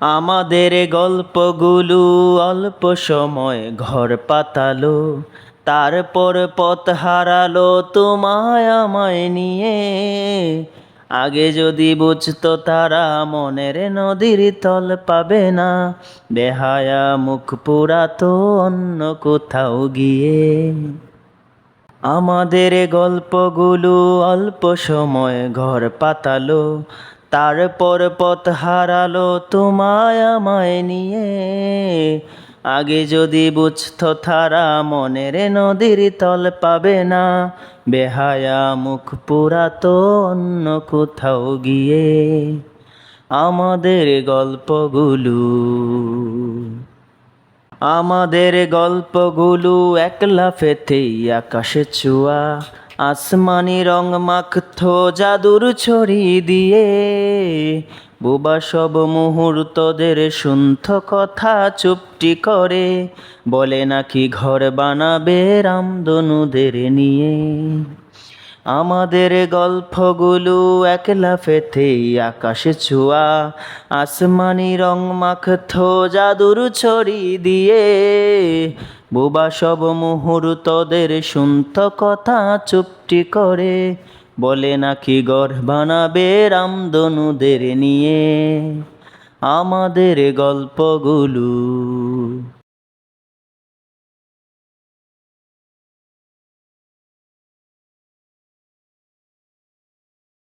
আমাদের গল্পগুলো অল্প সময় ঘর পাতালো, তারপর পথ হারালো তোমায় আমায় নিয়ে। আগে যদি বুঝতো তারা মনের নদীর তল পাবে না, বেহায়া মুখ পুরাতো অন্য কোথাও গিয়ে। আমাদের গল্পগুলো অল্প সময় ঘর পাতালো তারপর পথ হারালো তোমায় আমায় নিয়ে। আগে যদি বুঝতো তারা মনের নদীর তল পাবে না, বেহায়া মুখ পুরাতো অন্য কোথাও গিয়ে। আমাদের গল্পগুলো আমাদের গল্পগুলো একলা ফেতেই আকাশে চুয়া আসমানি রং মাখথো জাদুর ছড়ি দিয়ে। বোবা সব মুহূর্তদের শুনথ কথা চুপটি করে। বলে নাকি ঘর বানাবে রামদনুদের নিয়ে। আমাদের গল্পগুলো একলা ফেতেই আকাশে ছোঁয়া, আসমানি রং মাখথো জাদুর ছড়ি দিয়ে। বোবা সব মুহূর্তদের শুনত কথা চুপটি করে, বলে নাকি গড় বানাবে রামদনুদের নিয়ে। আমাদের গল্পগুলো